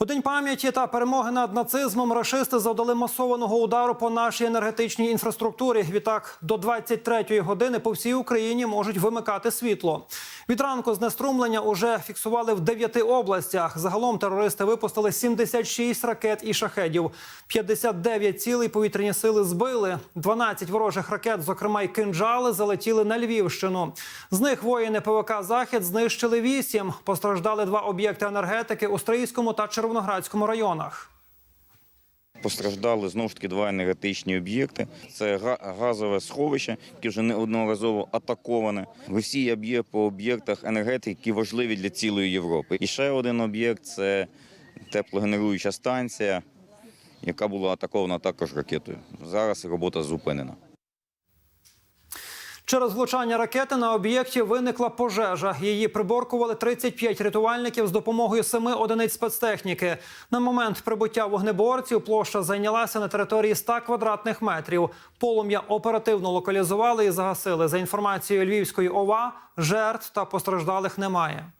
У день пам'яті та перемоги над нацизмом рашисти завдали масованого удару по нашій енергетичній інфраструктурі. Відтак до 23-ї години по всій Україні можуть вимикати світло. Від ранку знеструмлення уже фіксували в 9 областях. Загалом терористи випустили 76 ракет і шахедів. 59 цілей повітряні сили збили. 12 ворожих ракет, зокрема й кинджали, залетіли на Львівщину. З них воїни ПВК Захід знищили 8. Постраждали два об'єкти енергетики у Стрийському та Червоноградському районах. Постраждали знову ж таки два енергетичні об'єкти. Це га- газове сховище, яке вже неодноразово атаковане. Росія б'є по об'єктах енергетики, які важливі для цілої Європи. І ще один об'єкт це теплогенеруюча станція, яка була атакована також ракетою. Зараз робота зупинена. Через влучання ракети на об'єкті виникла пожежа. Її приборкували 35 рятувальників з допомогою семи одиниць спецтехніки. На момент прибуття вогнеборців площа зайнялася на території 100 квадратних метрів. Полум'я оперативно локалізували і загасили. За інформацією Львівської ОВА, жертв та постраждалих немає.